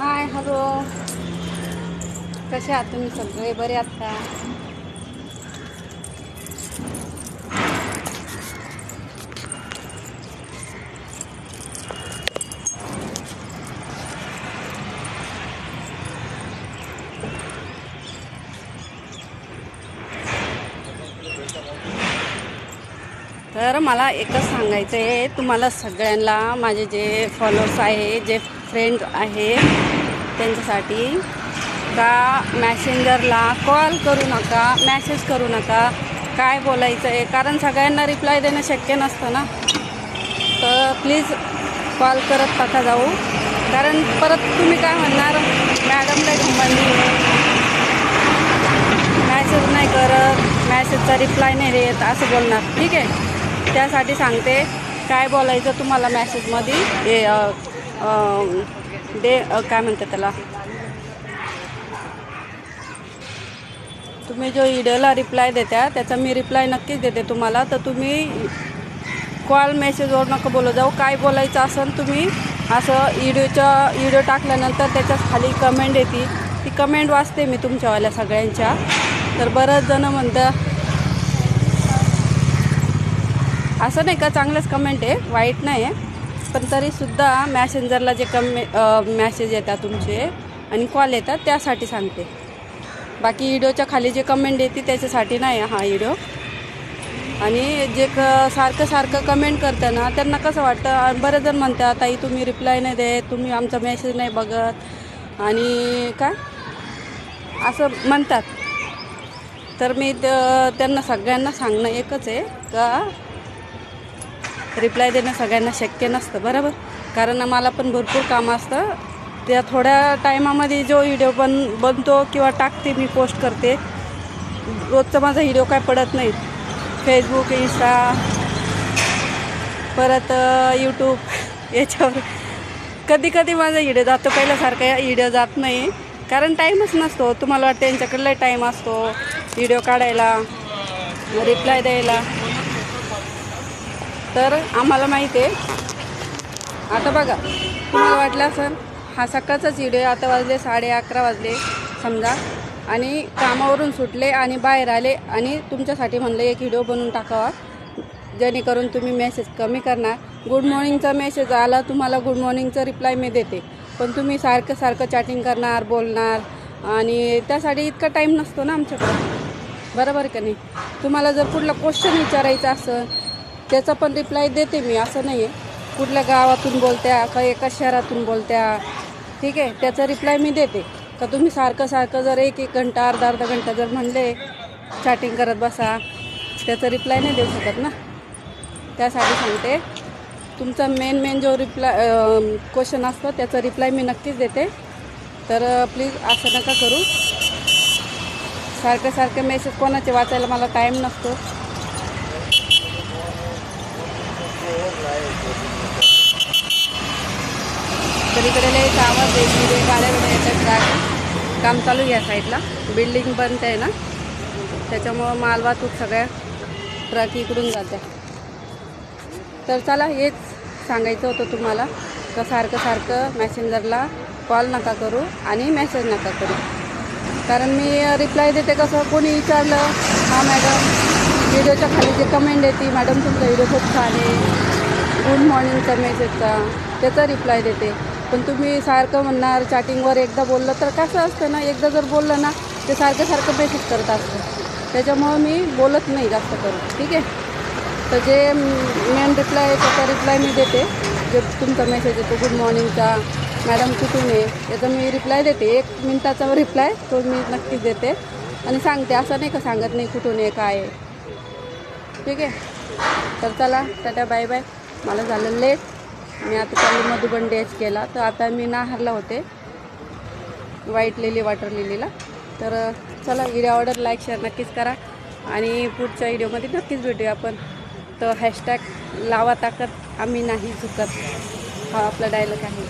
Hi hello. कसे आहात तुम्ही सगळे? बरे आहात का? तर मला एकच सांगायचं आहे तुम्हाला सगळ्यांना माझे जे फॉलोअर्स आहे जे फ्रेंड आहे त्यांच्यासाठी. का मॅसेंजरला कॉल करू नका मॅसेज करू नका. काय बोलायचं आहे? कारण सगळ्यांना रिप्लाय देणं शक्य नसतं ना. तर प्लीज कॉल करत नका जाऊ. कारण परत तुम्ही काय म्हणणार? मॅडमला संबंधी मॅसेज नाही करत मॅसेजचा रिप्लाय नाही देत असं बोलणार. ठीक आहे? त्यासाठी सांगते काय बोलायचं तुम्हाला मॅसेजमध्ये दे काय म्हणतात त्याला? तुम्ही जो ईडला रिप्लाय देत्या त्याचा मी रिप्लाय नक्कीच देते तुम्हाला. तर तुम्ही कॉल मेसेजवर नका बोलत जाऊ काय बोलायचं असेल तुम्ही असं व्हिडिओच्या व्हिडिओ टाकल्यानंतर त्याच्यात खाली कमेंट येते ती कमेंट वाचते मी तुमच्यावाल्या सगळ्यांच्या. तर बरंच जणं म्हणतं असं नाही का चांगलंच कमेंट आहे वाईट नाही आहे पण तरीसुद्धा मॅसेंजरला जे कमे मॅसेज येतात तुमचे आणि कॉल येतात त्यासाठी सांगते. बाकी व्हिडिओच्या खाली जे कमेंट येते त्याच्यासाठी नाही हा व्हिडिओ आणि जे क सारखं सारखं कमेंट करतं ना त्यांना कसं वाटतं? बरं बरेच जण म्हणतात ताई तुम्ही रिप्लाय नाही देत तुम्ही आमचा मेसेज नाही बघत. आणि काय असं म्हणतात. तर मी त्यांना सगळ्यांना सांगणं एकच आहे का रिप्लाय देणं सगळ्यांना शक्य नसतं बरोबर? कारण मला पण भरपूर कामं असतं. त्या थोड्या टायमामध्ये जो व्हिडिओ बन बनतो किंवा टाकते मी पोस्ट करते रोजचा माझा व्हिडिओ काय पडत नाही. फेसबुक इंस्टा परत यूट्यूब याच्यावर. कधी कधी माझा व्हिडिओ जातो. पहिल्यासारखा व्हिडिओ जात नाही. कारण टाईमच नसतो. तुम्हाला वाटतं यांच्याकडला टाईम असतो. व्हिडिओ काढायला रिप्लाय द्यायला. तर आम्हाला माहिती आहे. आता बघा तुम्हाला वाटलं असेल हा सकाळचाच व्हिडिओ आता वाजले साडे अकरा वाजले समजा. आणि कामावरून सुटले आणि बाहेर आले आणि तुमच्यासाठी म्हणलं एक व्हिडिओ बनवून टाकावा. जेणेकरून तुम्ही मेसेज कमी करणार. गुड मॉर्निंगचा मेसेज आला तुम्हाला गुड मॉर्निंगचा रिप्लाय मी देते. पण तुम्ही सारखं सारखं चॅटिंग करणार बोलणार. आणि त्यासाठी इतका टाईम नसतो ना आमच्याकडे. बरोबर का नाही? तुम्हाला जर कुठला क्वेश्चन विचारायचा असेल त्याचा पण रिप्लाय देते मी असं नाही आहे कुठल्या गावातून बोलत्या का एका शहरातून बोलत्या ठीक आहे त्याचा रिप्लाय मी देते. का तुम्ही सारखं सारखं जर एक एक घंटा अर्धा अर्धा घंटा जर म्हणले चॅटिंग करत बसा त्याचा रिप्लाय नाही देऊ शकत ना. त्यासाठी सांगते तुमचा मेन मेन जो रिप्लाय क्वेश्चन असतो त्याचा रिप्लाय मी नक्कीच देते. तर प्लीज असं नका करू. सारखं सारखं मेसेज कोणाचे वाचायला मला टाईम नसतो. तर इकडे लयच आवाज वेगवेगळे गाड्या वगैरे येतात ट्रॅक काम चालू आहे या साईडला बिल्डिंग बंद आहे ना. त्याच्यामुळं मालवाहतूक सगळ्या ट्रक इकडून जात्या तर चला हेच सांगायचं होतं तुम्हाला. का सारखं सारखं मॅसेंजरला कॉल नका करू आणि मेसेज नका करू. कारण मी रिप्लाय देते कसं कोणी विचारलं हा मॅडम व्हिडिओच्या खाली जे कमेंट येते मॅडम तुमचा व्हिडिओ खूप छान आहे. गुड मॉर्निंगचा मेसेजचा त्याचा रिप्लाय देते. पण तुम्ही सारखं म्हणणार चॅटिंगवर एकदा बोललं तर कसं असतं ना एकदा जर बोललं ना ते सारखं सारखं मेसेज करत असतं. त्याच्यामुळं मी बोलत नाही जास्त करून ठीक आहे? तर जे मेन रिप्लाय आहे त्याचा रिप्लाय मी देते. जे तुमचा मेसेज येतो गुड मॉर्निंगचा मॅडम कुठून आहे याचा मी रिप्लाय देते. एक मिनटाचा रिप्लाय तो मी नक्कीच देते. आणि सांगते असं नाही का सांगत नाही कुठून आहे काय आहे. ठीक आहे? तर चला टाटा बाय बाय मला झालं लेट मी आता चालू मधुबन डॅच केला. तर आता मी नाहरला होते. व्हाईट लिली वॉटर लिलीला तर चला व्हिडिओ आवडत लाईक शेअर नक्कीच करा. आणि पुढच्या व्हिडिओमध्ये नक्कीच भेटूया आपण. तर हॅशटॅग लावा ताकद आम्ही नाही चुकत हा आपला डायलॉग आहे.